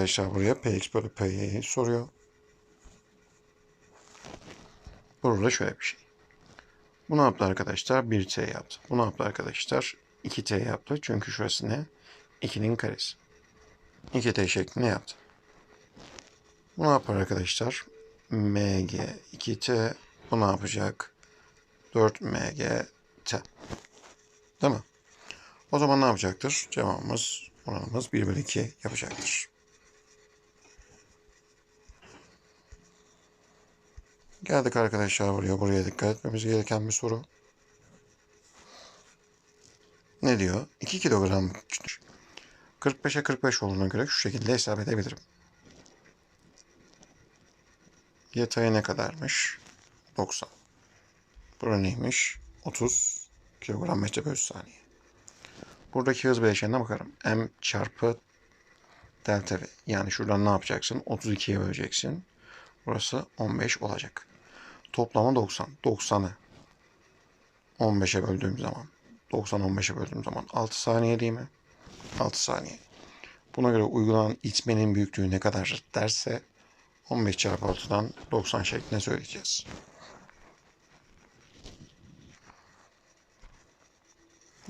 Arkadaşlar buraya px bölü py'yi soruyor. Burada şöyle bir şey. Bu ne yaptı arkadaşlar? 1t yaptı. Bu ne yaptı arkadaşlar? 2t yaptı. Çünkü şurası ne? 2'nin karesi. 2t şeklinde yaptı. Bu ne yapar arkadaşlar? mg 2t. Bu ne yapacak? 4mg t. Değil mi? O zaman ne yapacaktır? Cevabımız oranımız 1 bölü 2 yapacaktır. Geldik arkadaşlar buraya. Buraya dikkat etmemiz gereken bir soru. Ne diyor? 2 kilogram 45'e 45 olduğuna göre şu şekilde hesap edebilirim. Yatayı ne kadarmış? 90. Bura neymiş? 30 kilogram metre bölü saniye. Buradaki hız bileşenine bakarım. M çarpı delta V. Yani şuradan ne yapacaksın? 32'ye böleceksin. Burası 15 olacak. Toplamı 90. 90'ı 15'e böldüğüm zaman 90 15'e böldüğüm zaman 6 saniye değil mi? 6 saniye. Buna göre uygulanan itmenin büyüklüğü ne kadar derse 15 çarpı 6'dan 90 şeklinde söyleyeceğiz.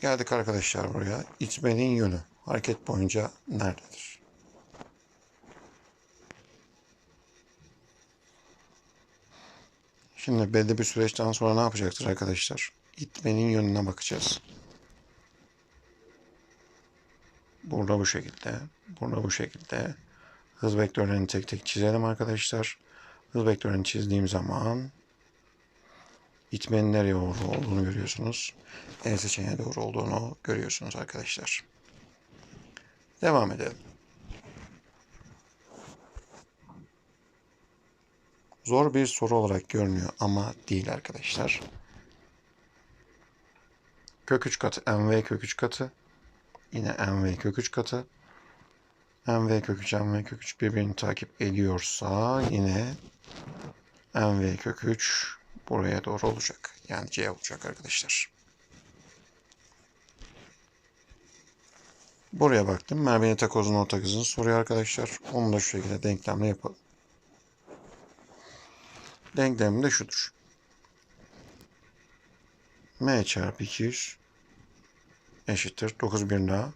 Geldik arkadaşlar buraya. İtmenin yönü hareket boyunca nerededir? Şimdi belli bir süreçten sonra ne yapacaktır arkadaşlar? İtmenin yönüne bakacağız. Burada bu şekilde, burada bu şekilde. Hız vektörlerini tek tek çizelim arkadaşlar. Hız vektörünü çizdiğim zaman itmenin nereye doğru olduğunu görüyorsunuz. E seçeneğe doğru olduğunu görüyorsunuz arkadaşlar. Devam edelim. Zor bir soru olarak görünüyor ama değil arkadaşlar. Kök 3 katı mv kök 3 katı. Yine mv kök 3 katı. mv kök 3 mv kök 3 birbirini takip ediyorsa yine mv kök 3 buraya doğru olacak. Yani c olacak arkadaşlar. Buraya baktım. Merve'nin takozun orta hızını soruyor arkadaşlar. Onu da şu şekilde denklemle yapalım. Denklemim de şudur. M çarpı 200 eşittir 9 bir daha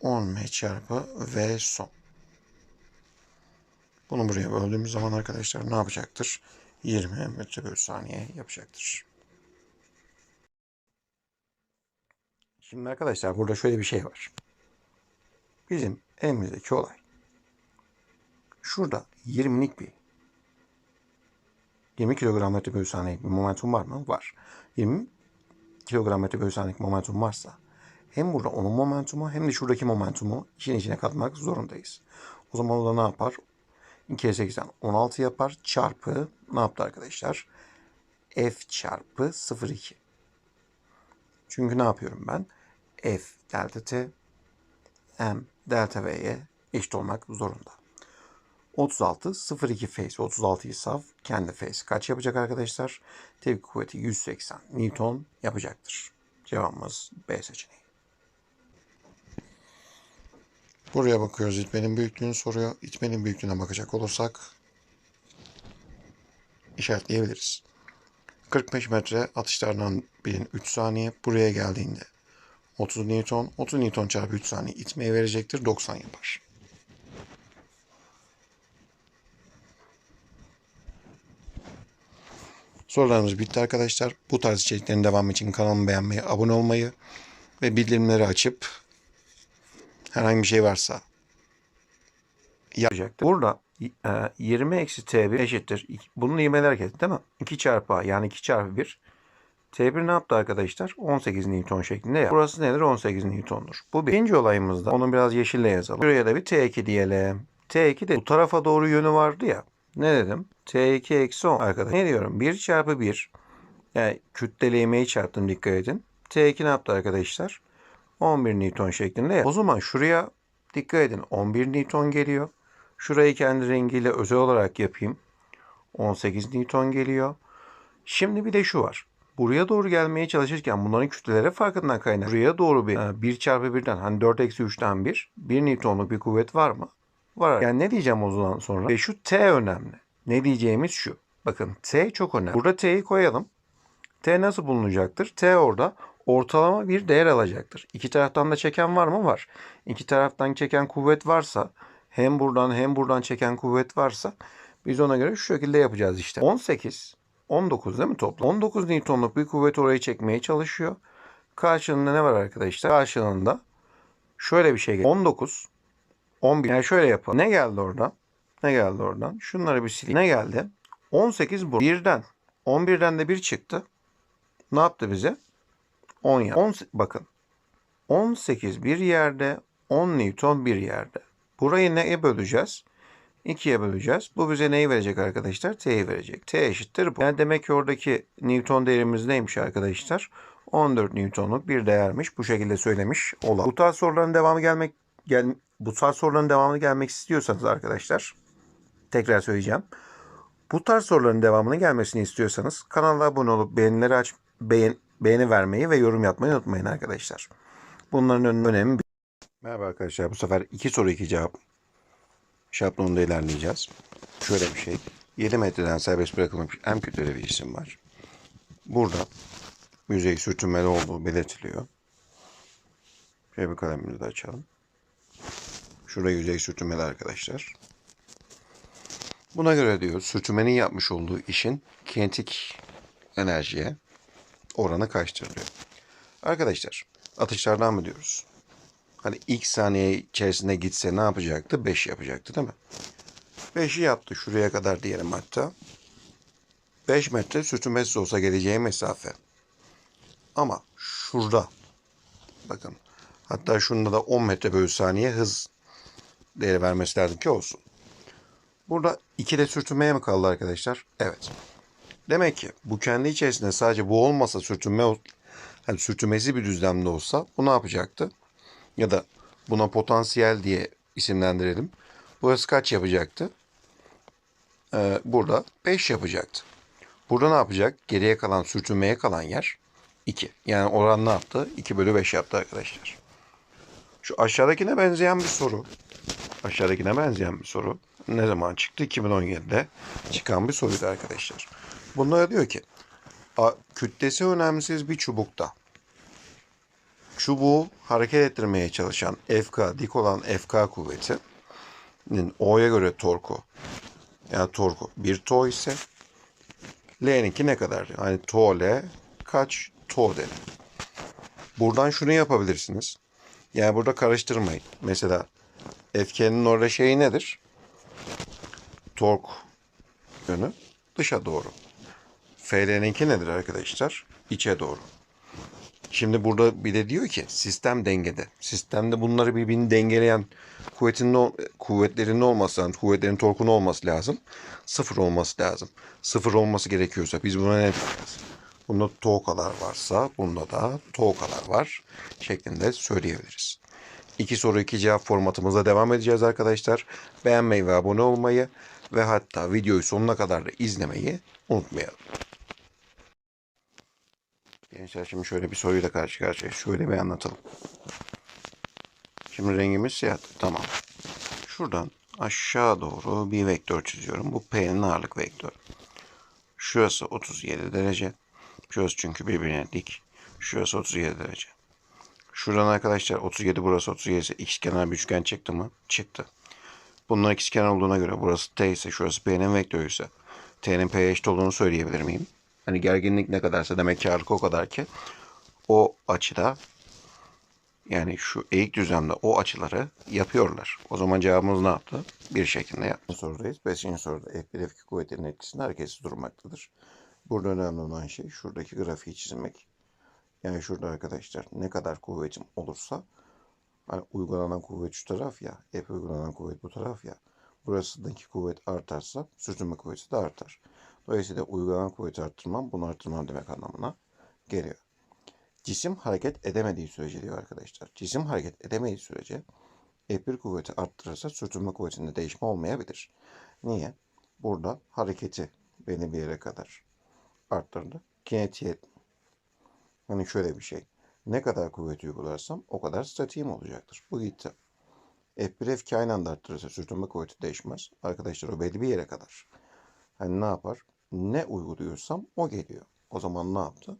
10 M çarpı V son. Bunu buraya böldüğümüz zaman arkadaşlar ne yapacaktır? 20 metre bölü saniye yapacaktır. Şimdi arkadaşlar burada şöyle bir şey var. Bizim elimizdeki olay. Şurada 20'lik bir 20 kilogram metre bölü saniye bir momentum var mı? Var. 20 kilogram metre bölü saniye momentum varsa hem burada onun momentumu hem de şuradaki momentumu işin içine katmak zorundayız. O zaman o da ne yapar? 2 kere 8'den 16 yapar. Çarpı ne yaptı arkadaşlar? F çarpı 0,2. Çünkü ne yapıyorum ben? F delta T M delta V'ye eşit olmak zorunda. 36 0,2 face 36'yı saf kendi face kaç yapacak arkadaşlar? Tepki kuvveti 180 Newton yapacaktır. Cevabımız B seçeneği. Buraya bakıyoruz. İtmenin büyüklüğünü soruyor. İtmenin büyüklüğüne bakacak olursak işaretleyebiliriz. 45 metre atışlarından birin 3 saniye. Buraya geldiğinde 30 Newton. 30 Newton çarpı 3 saniye itmeye verecektir. 90 yapar. Sorularımız bitti arkadaşlar. Bu tarz içeriklerin devamı için kanalımı beğenmeyi, abone olmayı ve bildirimleri açıp herhangi bir şey varsa yapacaktır. Burada e, 20 eksi T1 eşittir. Bunun ivmeler hareketi değil mi? 2 çarpı A yani 2 çarpı 1. T1 ne yaptı arkadaşlar? 18 Newton şeklinde ya. Burası nedir? 18 Newton'dur. Bu birinci olayımızda. Onu biraz yeşille yazalım. Buraya da bir T2 diyelim. T2 de bu tarafa doğru yönü vardı ya. Ne dedim? T2 eksi 10 arkadaşlar. Ne diyorum? 1 çarpı 1. Yani kütleli ivmeyi çarptım dikkat edin. T2 ne yaptı arkadaşlar? 11 Newton şeklinde. O zaman şuraya dikkat edin. 11 Newton geliyor. Şurayı kendi rengiyle özel olarak yapayım. 18 Newton geliyor. Şimdi bir de şu var. buraya doğru gelmeye çalışırken bunların kütleleri farkından kaynaklı. Buraya doğru bir e, 1 çarpı 1'den hani 4 eksi 3'ten 1. 1 Newton'luk bir kuvvet var mı? Var. Yani ne diyeceğim o zaman sonra? Ve şu T önemli. Ne diyeceğimiz şu. Bakın T çok önemli. Burada T'yi koyalım. T nasıl bulunacaktır? T orada ortalama bir değer alacaktır. İki taraftan da çeken var mı? Var. İki taraftan çeken kuvvet varsa hem buradan hem buradan çeken kuvvet varsa biz ona göre şu şekilde yapacağız işte. 18, 19 değil mi toplam? 19 Newton'luk bir kuvvet orayı çekmeye çalışıyor. Karşılığında ne var arkadaşlar? Karşılığında şöyle bir şey geliyor. 19, 11. Yani şöyle yapalım. Ne geldi oradan? Ne geldi oradan? Şunları bir sileyim. Ne geldi? 18 bu. 1'den. 11'den de 1 çıktı. Ne yaptı bize? 10 ya. 10, bakın. 18 bir yerde, 10 Newton bir yerde. Burayı neye böleceğiz? 2'ye böleceğiz. Bu bize neyi verecek arkadaşlar? T'yi verecek. T eşittir bu. Yani demek ki oradaki Newton değerimiz neymiş arkadaşlar? 14 Newton'luk bir değermiş. Bu şekilde söylemiş olalım. Bu tarz soruların devamı gelmek gel, bu tarz soruların devamını gelmek istiyorsanız arkadaşlar tekrar söyleyeceğim. Bu tarz soruların devamını gelmesini istiyorsanız kanala abone olup beğenileri aç beğen, beğeni vermeyi ve yorum yapmayı unutmayın arkadaşlar. Bunların ön- önemi Merhaba arkadaşlar. Bu sefer iki soru iki cevap şablonunda ilerleyeceğiz. Şöyle bir şey. 7 metreden serbest bırakılmış en kütleli bir cisim var. Burada yüzey sürtünmeli olduğu belirtiliyor. Şöyle bir kalemimizi de açalım. Şurada yüzey sürtünmeli arkadaşlar. Buna göre diyor sürtünmenin yapmış olduğu işin kinetik enerjiye oranı kaçtır diyor. Arkadaşlar atışlardan mı diyoruz? Hani ilk saniye içerisinde gitse ne yapacaktı? 5 yapacaktı değil mi? 5'i yaptı şuraya kadar diyelim hatta. 5 metre sürtünmesiz olsa geleceği mesafe. Ama şurada bakın hatta şunda da 10 metre bölü saniye hız değeri vermesi lazım ki olsun. Burada 2 de sürtünmeye mi kaldı arkadaşlar? Evet. Demek ki bu kendi içerisinde sadece bu olmasa sürtünme hani sürtünmesi bir düzlemde olsa bu ne yapacaktı? Ya da buna potansiyel diye isimlendirelim. Burası kaç yapacaktı? Ee, burada 5 yapacaktı. Burada ne yapacak? Geriye kalan sürtünmeye kalan yer 2. Yani oran ne yaptı? 2 bölü 5 yaptı arkadaşlar. Şu aşağıdakine benzeyen bir soru. Aşağıdakine benzeyen bir soru. Ne zaman çıktı? 2017'de çıkan bir soruydu arkadaşlar. Bunda diyor ki kütlesi önemsiz bir çubukta çubuğu hareket ettirmeye çalışan FK, dik olan FK kuvvetinin O'ya göre torku yani torku bir to ise L'ninki ne kadar? Yani to L kaç to D? Buradan şunu yapabilirsiniz. Yani burada karıştırmayın. Mesela FK'nin orada şeyi nedir? Tork yönü dışa doğru. FL'ninki nedir arkadaşlar? İçe doğru. Şimdi burada bir de diyor ki sistem dengede. Sistemde bunları birbirini dengeleyen kuvvetin kuvvetlerin olması lazım. Kuvvetlerin torkun olması lazım. Sıfır olması lazım. Sıfır olması gerekiyorsa biz buna ne diyeceğiz? Bunda tokalar varsa bunda da tokalar var şeklinde söyleyebiliriz. İki soru iki cevap formatımıza devam edeceğiz arkadaşlar. Beğenmeyi ve abone olmayı ve hatta videoyu sonuna kadar da izlemeyi unutmayalım. Gençler şimdi şöyle bir soruyla karşı karşıya. Şöyle bir anlatalım. Şimdi rengimiz siyah. Tamam. Şuradan aşağı doğru bir vektör çiziyorum. Bu P'nin ağırlık vektörü. Şurası 37 derece. Şurası çünkü birbirine dik. Şurası 37 derece. Şuradan arkadaşlar 37 burası 37 ise ikizkenar bir üçgen çıktı mı? Çıktı. Bunlar ikizkenar olduğuna göre burası T ise şurası P'nin vektörü ise T'nin P'ye eşit olduğunu söyleyebilir miyim? Hani gerginlik ne kadarsa demek ki ağırlık o kadar ki o açıda yani şu eğik düzlemde o açıları yapıyorlar. O zaman cevabımız ne yaptı? Bir şekilde yaptı. Sorudayız. Beşinci soruda F1 F2 kuvvetlerin etkisinde hareketsiz durmaktadır. Burada önemli olan şey şuradaki grafiği çizmek. Yani şurada arkadaşlar ne kadar kuvvetim olursa hani uygulanan kuvvet şu taraf ya, F uygulanan kuvvet bu taraf ya. Burasındaki kuvvet artarsa sürtünme kuvveti de artar. Dolayısıyla uygulanan kuvveti arttırmam bunu arttırmam demek anlamına geliyor. Cisim hareket edemediği sürece diyor arkadaşlar. Cisim hareket edemediği sürece F1 kuvveti arttırırsa sürtünme kuvvetinde değişme olmayabilir. Niye? Burada hareketi belli bir yere kadar arttırdı. Kinetiğe Hani şöyle bir şey. Ne kadar kuvvet uygularsam o kadar statiğim olacaktır. Bu gitti. F1 F2 aynı anda arttırırsa sürtünme kuvveti değişmez. Arkadaşlar o belli bir yere kadar. Hani ne yapar? Ne uyguluyorsam o geliyor. O zaman ne yaptı?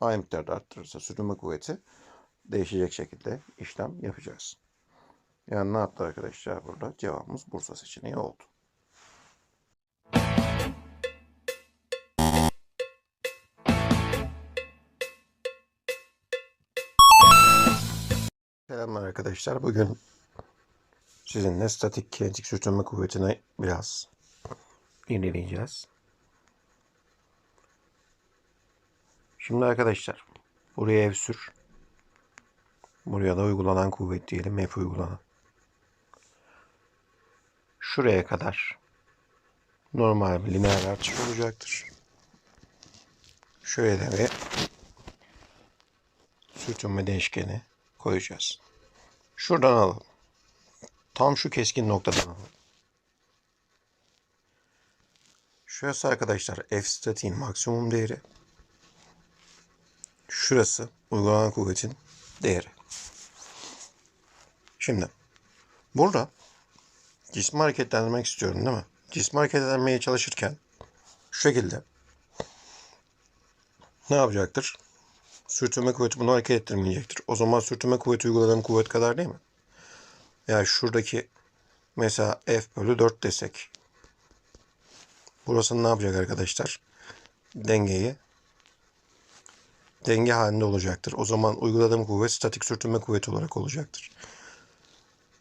Aynı miktarda arttırırsa sürtünme kuvveti değişecek şekilde işlem yapacağız. Yani ne yaptı arkadaşlar burada? Cevabımız Bursa seçeneği oldu. Selamlar arkadaşlar. Bugün sizinle statik kinetik sürtünme kuvvetini biraz inceleyeceğiz. Şimdi arkadaşlar buraya F sür. Buraya da uygulanan kuvvet diyelim. F uygulanan. Şuraya kadar normal bir lineer artış olacaktır. Şöyle de bir sürtünme değişkeni koyacağız. Şuradan alalım. Tam şu keskin noktadan alalım. Şurası arkadaşlar F statiğin maksimum değeri. Şurası uygulanan kuvvetin değeri. Şimdi burada cismi hareketlendirmek istiyorum değil mi? Cismi hareketlendirmeye çalışırken şu şekilde ne yapacaktır? Sürtünme kuvveti bunu hareket ettirmeyecektir. O zaman sürtünme kuvveti uyguladığım kuvvet kadar değil mi? Yani şuradaki mesela F bölü 4 desek. Burası ne yapacak arkadaşlar? Dengeyi denge halinde olacaktır. O zaman uyguladığım kuvvet statik sürtünme kuvveti olarak olacaktır.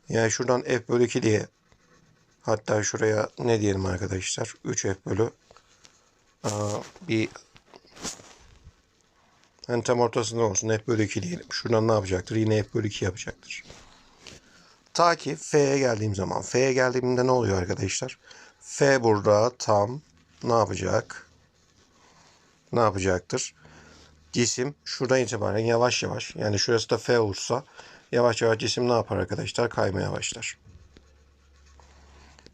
Yani şuradan F bölü 2 diye hatta şuraya ne diyelim arkadaşlar? 3F bölü bir yani tam ortasında olsun F bölü 2 diyelim. Şuradan ne yapacaktır? Yine F bölü 2 yapacaktır. Ta ki F'ye geldiğim zaman. F'ye geldiğimde ne oluyor arkadaşlar? F burada tam ne yapacak? Ne yapacaktır? Cisim şuradan itibaren yavaş yavaş yani şurası da F olursa yavaş yavaş cisim ne yapar arkadaşlar? Kaymaya başlar.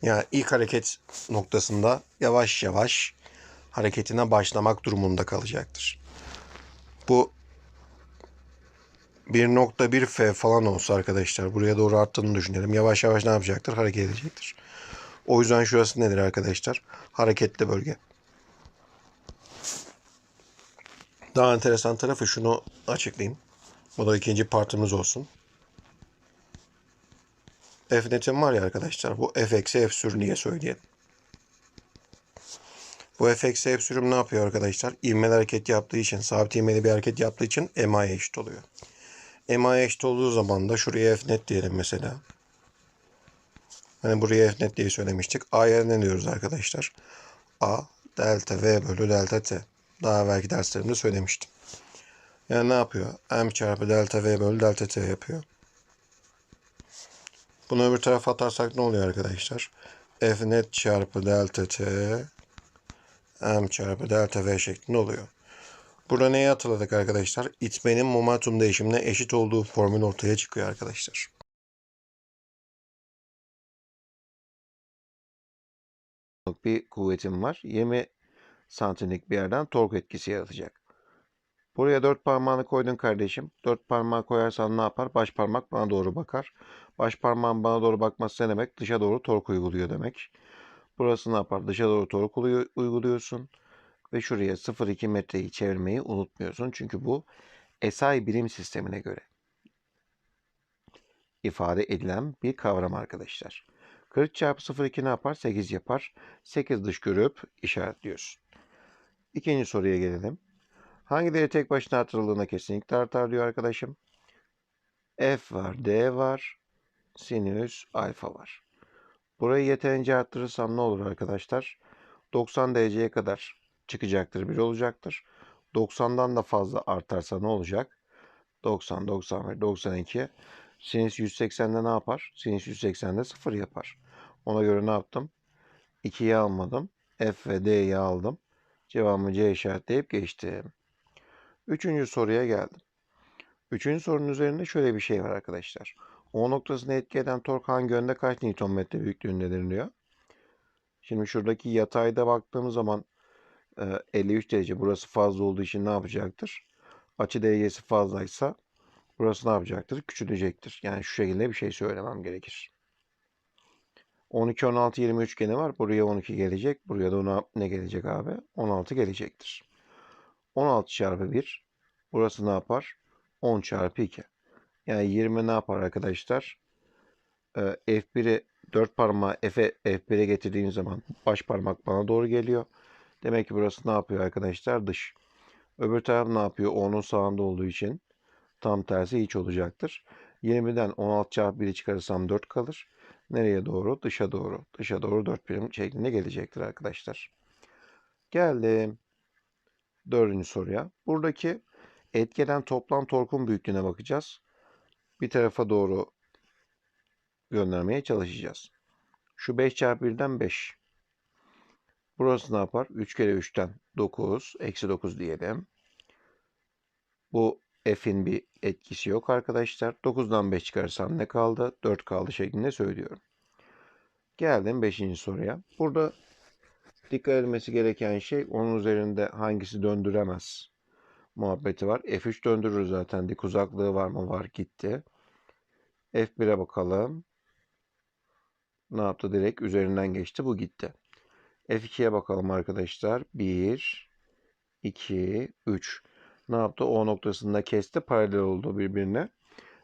Yani ilk hareket noktasında yavaş yavaş hareketine başlamak durumunda kalacaktır. Bu 1.1 F falan olsa arkadaşlar buraya doğru arttığını düşünelim. Yavaş yavaş ne yapacaktır? Hareket edecektir. O yüzden şurası nedir arkadaşlar? Hareketli bölge. Daha enteresan tarafı şunu açıklayayım. Bu da ikinci partımız olsun. F netim var ya arkadaşlar. Bu F eksi F sür diye söyleyelim. Bu F eksi F sürüm ne yapıyor arkadaşlar? İvmeli hareket yaptığı için, sabit ivmeli bir hareket yaptığı için MA'ya eşit oluyor. MA'ya eşit olduğu zaman da şuraya F net diyelim mesela. Hani buraya F net diye söylemiştik. A'ya ne diyoruz arkadaşlar? A delta V bölü delta T. Daha evvelki derslerimde söylemiştim. Yani ne yapıyor? M çarpı delta V bölü delta T yapıyor. Bunu öbür tarafa atarsak ne oluyor arkadaşlar? F net çarpı delta T M çarpı delta V şeklinde oluyor. Burada neyi hatırladık arkadaşlar? İtmenin momentum değişimine eşit olduğu formül ortaya çıkıyor arkadaşlar. Bir kuvvetim var. 20 santimlik bir yerden tork etkisi yaratacak. Buraya dört parmağını koydun kardeşim. Dört parmağı koyarsan ne yapar? Baş parmak bana doğru bakar. Baş parmağın bana doğru bakması ne demek? Dışa doğru tork uyguluyor demek. Burası ne yapar? Dışa doğru tork uyguluyorsun. Ve şuraya 0,2 metreyi çevirmeyi unutmuyorsun. Çünkü bu SI birim sistemine göre ifade edilen bir kavram arkadaşlar. 40 çarpı 0,2 ne yapar? 8 yapar. 8 dış görüp işaretliyorsun. İkinci soruya gelelim. Hangi değeri tek başına artırıldığında kesinlikle artar diyor arkadaşım. F var, D var, sinüs alfa var. Burayı yeterince arttırırsam ne olur arkadaşlar? 90 dereceye kadar çıkacaktır, 1 olacaktır. 90'dan da fazla artarsa ne olacak? 90, 91, 92. Sinüs 180'de ne yapar? Sinüs 180'de 0 yapar. Ona göre ne yaptım? 2'yi almadım. F ve D'yi aldım. Cevabımı C işaretleyip geçtim. Üçüncü soruya geldim. Üçüncü sorunun üzerinde şöyle bir şey var arkadaşlar. O noktasını etki eden tork hangi yönde kaç Nm büyüklüğündedir diyor. Şimdi şuradaki yatayda baktığımız zaman 53 derece burası fazla olduğu için ne yapacaktır? açı derecesi fazlaysa burası ne yapacaktır? Küçülecektir. Yani şu şekilde bir şey söylemem gerekir. 12, 16, 20 üçgeni var. Buraya 12 gelecek. Buraya da ona ne gelecek abi? 16 gelecektir. 16 çarpı 1. Burası ne yapar? 10 çarpı 2. Yani 20 ne yapar arkadaşlar? Ee, F1'i 4 parmağı F'e F1'e getirdiğim zaman baş parmak bana doğru geliyor. Demek ki burası ne yapıyor arkadaşlar? Dış. Öbür taraf ne yapıyor? O'nun sağında olduğu için tam tersi iç olacaktır. 20'den 16 çarpı 1'i çıkarırsam 4 kalır. Nereye doğru? Dışa doğru. Dışa doğru 4 birim şeklinde gelecektir arkadaşlar. Geldim. Dördüncü soruya. Buradaki etkeden toplam torkun büyüklüğüne bakacağız. Bir tarafa doğru göndermeye çalışacağız. Şu 5 çarpı 1'den 5. Burası ne yapar? 3 kere 3'ten 9. Eksi 9 diyelim. Bu f'in bir etkisi yok arkadaşlar. 9'dan 5 çıkarsam ne kaldı? 4 kaldı şeklinde söylüyorum. Geldim 5. soruya. Burada dikkat edilmesi gereken şey onun üzerinde hangisi döndüremez muhabbeti var. F3 döndürür zaten. Dik uzaklığı var mı? Var gitti. F1'e bakalım. Ne yaptı? Direkt üzerinden geçti. Bu gitti. F2'ye bakalım arkadaşlar. 1, 2, 3. Ne yaptı? O noktasında kesti. Paralel oldu birbirine.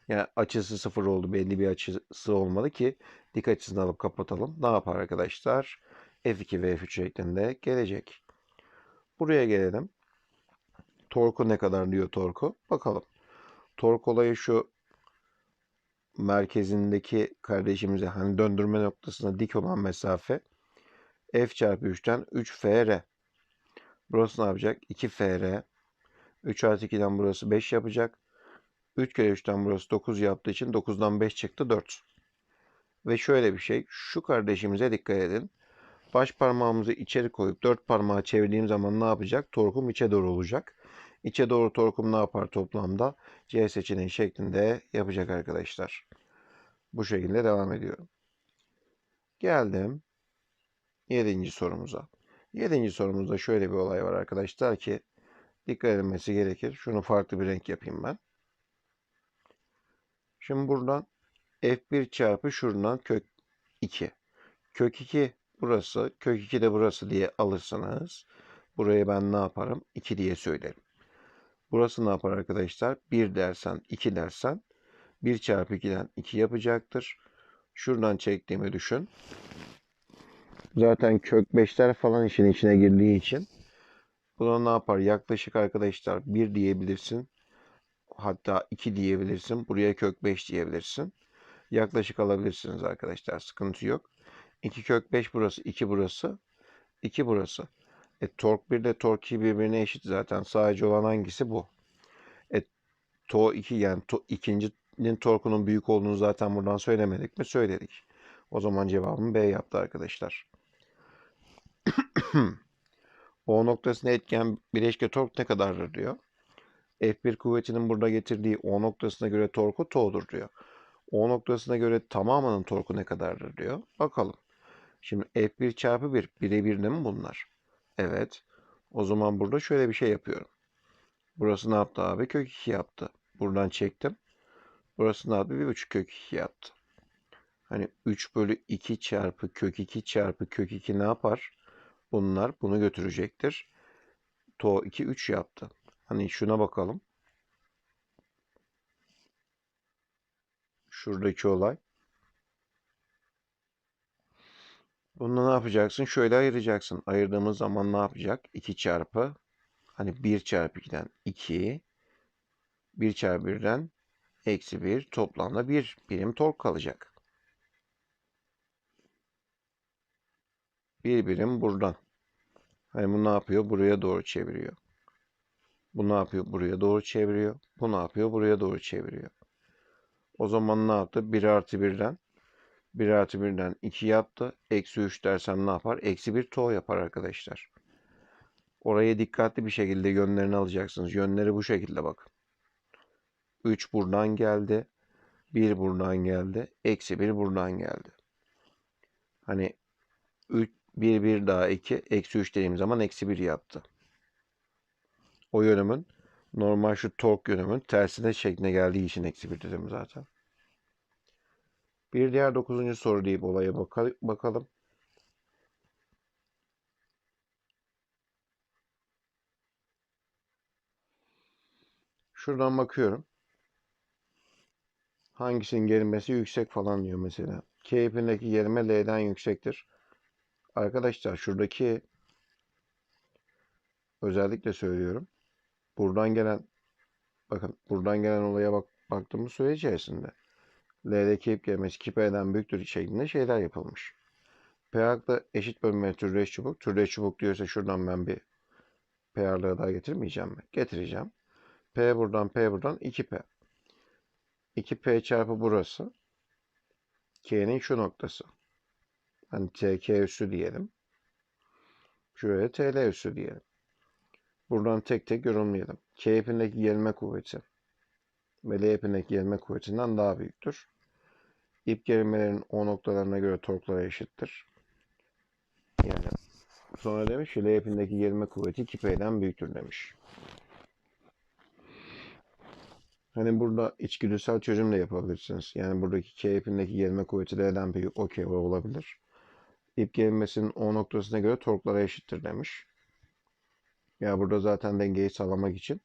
Yani açısı sıfır oldu. Belli bir açısı olmalı ki dik açısını alıp kapatalım. Ne yapar arkadaşlar? F2 ve F3 şeklinde gelecek. Buraya gelelim. Torku ne kadar diyor torku? Bakalım. Tork olayı şu merkezindeki kardeşimize hani döndürme noktasına dik olan mesafe F çarpı 3'ten 3 FR. Burası ne yapacak? 2 FR. 3 artı 2'den burası 5 yapacak. 3 kere 3'ten burası 9 yaptığı için 9'dan 5 çıktı 4. Ve şöyle bir şey. Şu kardeşimize dikkat edin. Baş parmağımızı içeri koyup 4 parmağı çevirdiğim zaman ne yapacak? Torkum içe doğru olacak. İçe doğru torkum ne yapar toplamda? C seçeneği şeklinde yapacak arkadaşlar. Bu şekilde devam ediyorum. Geldim. Yedinci sorumuza. Yedinci sorumuzda şöyle bir olay var arkadaşlar ki dikkat edilmesi gerekir. Şunu farklı bir renk yapayım ben. Şimdi buradan F1 çarpı şuradan kök 2. Kök 2 burası, kök 2 de burası diye alırsanız buraya ben ne yaparım? 2 diye söylerim. Burası ne yapar arkadaşlar? 1 dersen, 2 dersen 1 çarpı 2'den 2 yapacaktır. Şuradan çektiğimi düşün. Zaten kök 5'ler falan işin içine girdiği için buna ne yapar? Yaklaşık arkadaşlar 1 diyebilirsin. Hatta 2 diyebilirsin. Buraya kök 5 diyebilirsin. Yaklaşık alabilirsiniz arkadaşlar. Sıkıntı yok. 2 kök 5 burası, 2 burası, 2 burası. E, tork 1 ile tork 2 birbirine eşit zaten. Sadece olan hangisi bu? E, to 2 yani to, ikincinin torkunun büyük olduğunu zaten buradan söylemedik mi? Söyledik. O zaman cevabım B yaptı arkadaşlar. o noktasına etken bileşke tork ne kadardır diyor. F1 kuvvetinin burada getirdiği O noktasına göre torku T'dur diyor. O noktasına göre tamamının torku ne kadardır diyor. Bakalım. Şimdi F1 çarpı 1 birebir de mi bunlar? Evet. O zaman burada şöyle bir şey yapıyorum. Burası ne yaptı abi? Kök 2 yaptı. Buradan çektim. Burası ne yaptı? 1,5 kök 2 yaptı. Hani 3 bölü 2 çarpı kök 2 çarpı kök 2 ne yapar? Bunlar bunu götürecektir. To 2 3 yaptı. Hani şuna bakalım. Şuradaki olay. Bunu ne yapacaksın? Şöyle ayıracaksın. Ayırdığımız zaman ne yapacak? 2 çarpı hani 1 çarpı 2'den 2 1 çarpı 1'den eksi 1 toplamda 1 birim tork kalacak. Bir birim buradan. Hani bu ne yapıyor? Buraya doğru çeviriyor. Bu ne yapıyor? Buraya doğru çeviriyor. Bu ne yapıyor? Buraya doğru çeviriyor. O zaman ne yaptı? 1 artı 1'den 1 artı 1'den 2 yaptı. Eksi 3 dersem ne yapar? Eksi 1 to yapar arkadaşlar. Oraya dikkatli bir şekilde yönlerini alacaksınız. Yönleri bu şekilde bakın. 3 buradan geldi. 1 buradan geldi. Eksi 1 buradan geldi. Hani 3, 1 1 daha 2. Eksi 3 dediğim zaman eksi 1 yaptı. O yönümün Normal şu tork yönümün tersine şekline geldiği için eksi bir dedim zaten. Bir diğer dokuzuncu soru deyip olaya baka- bakalım. Şuradan bakıyorum. Hangisinin gerilmesi yüksek falan diyor mesela. K ipindeki gerilme L'den yüksektir. Arkadaşlar şuradaki özellikle söylüyorum. Buradan gelen bakın buradan gelen olaya bak baktığımız süre içerisinde L'deki ip gelmesi 2P'den büyüktür şeklinde şeyler yapılmış. P haklı eşit bölünmeli türdeş çubuk. Türdeş çubuk diyorsa şuradan ben bir P ağırlığı daha getirmeyeceğim mi? Getireceğim. P buradan P buradan 2P. 2P çarpı burası. K'nin şu noktası. Hani TK üssü diyelim. Şuraya TL üssü diyelim. Buradan tek tek yorumlayalım. K ipindeki gerilme kuvveti ve L ipindeki gerilme kuvvetinden daha büyüktür. İp gerilmelerinin o noktalarına göre torklara eşittir. Yani sonra demiş ki L ipindeki gerilme kuvveti 2P'den büyüktür demiş. Hani burada içgüdüsel çözüm de yapabilirsiniz. Yani buradaki K ipindeki gerilme kuvveti L'den büyük okey olabilir. İp gerilmesinin o noktasına göre torklara eşittir demiş. Ya burada zaten dengeyi sağlamak için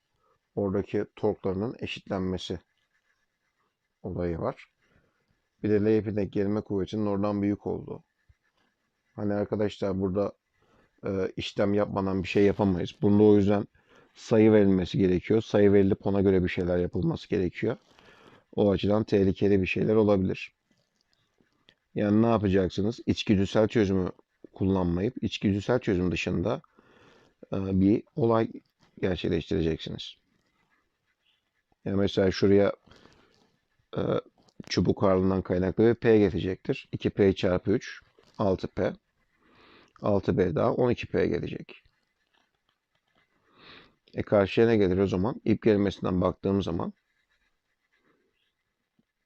oradaki torklarının eşitlenmesi olayı var. Bir de L ipindeki gerilme kuvvetinin oradan büyük olduğu. Hani arkadaşlar burada e, işlem yapmadan bir şey yapamayız. Bunda o yüzden sayı verilmesi gerekiyor. Sayı verilip ona göre bir şeyler yapılması gerekiyor. O açıdan tehlikeli bir şeyler olabilir. Yani ne yapacaksınız? İçgüdüsel çözümü kullanmayıp içgüdüsel çözüm dışında e, bir olay gerçekleştireceksiniz. Yani mesela şuraya e, çubuk ağırlığından kaynaklı bir P getirecektir. 2P çarpı 3 6P. 6B daha 12P gelecek. E karşıya ne gelir o zaman? İp gerilmesinden baktığım zaman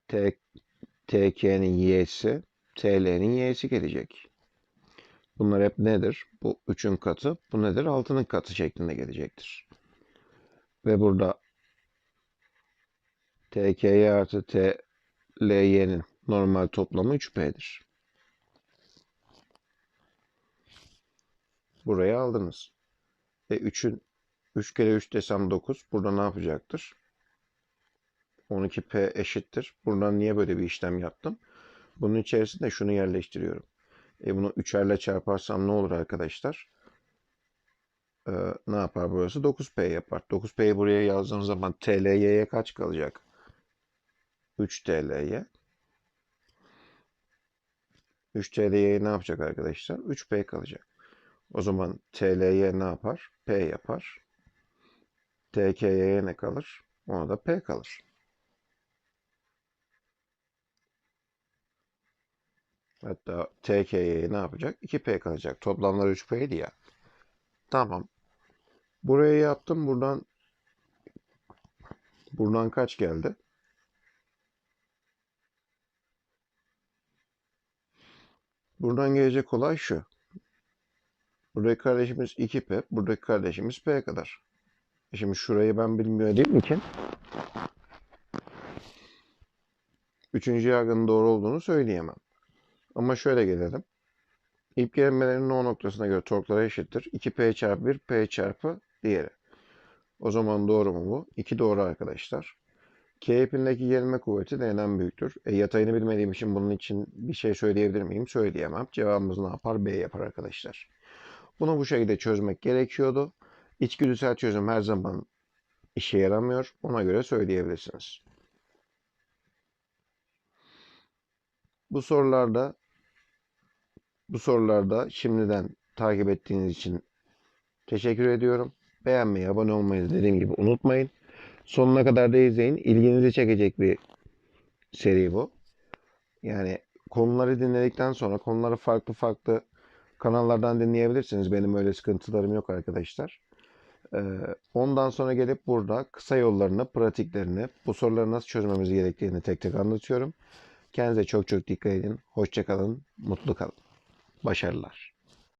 T, TK'nin y'si TL'nin y'si gelecek. Bunlar hep nedir? Bu 3'ün katı. Bu nedir? 6'nın katı şeklinde gelecektir. Ve burada TK'y artı TL'nin normal toplamı 3P'dir. Buraya aldınız. E 3'ün 3 kere 3 desem 9. Burada ne yapacaktır? 12P eşittir. Buradan niye böyle bir işlem yaptım? Bunun içerisinde şunu yerleştiriyorum. E bunu 3'erle çarparsam ne olur arkadaşlar? Ee, ne yapar burası? 9P yapar. 9P'yi buraya yazdığım zaman TL'ye kaç kalacak? 3 TL'ye. 3 TL'ye ne yapacak arkadaşlar? 3P kalacak. O zaman TL'ye ne yapar? P yapar. TK'ye ne kalır? Ona da P kalır. Hatta TK'ye ne yapacak? 2P kalacak. Toplamlar 3P'ydi ya. Tamam. Buraya yaptım. Buradan buradan kaç geldi? Buradan gelecek olay şu. Buradaki kardeşimiz 2P, buradaki kardeşimiz P kadar. E Şimdi şurayı ben bilmiyor değil mi ki? Üçüncü yargının doğru olduğunu söyleyemem. Ama şöyle gelelim. İp gerilmelerinin o noktasına göre torklara eşittir. 2P çarpı 1, P çarpı diğeri. O zaman doğru mu bu? 2 doğru arkadaşlar. K ipindeki gerilme kuvveti D'den büyüktür. E, yatayını bilmediğim için bunun için bir şey söyleyebilir miyim? Söyleyemem. Cevabımız ne yapar? B yapar arkadaşlar. Bunu bu şekilde çözmek gerekiyordu. İçgüdüsel çözüm her zaman işe yaramıyor. Ona göre söyleyebilirsiniz. Bu sorularda bu sorularda şimdiden takip ettiğiniz için teşekkür ediyorum. Beğenmeyi, abone olmayı dediğim gibi unutmayın. Sonuna kadar da izleyin. İlginizi çekecek bir seri bu. Yani konuları dinledikten sonra konuları farklı farklı kanallardan dinleyebilirsiniz. Benim öyle sıkıntılarım yok arkadaşlar. Ee, ondan sonra gelip burada kısa yollarını, pratiklerini, bu soruları nasıl çözmemiz gerektiğini tek tek anlatıyorum. Kendinize çok çok dikkat edin. Hoşçakalın, mutlu kalın. Başarılar.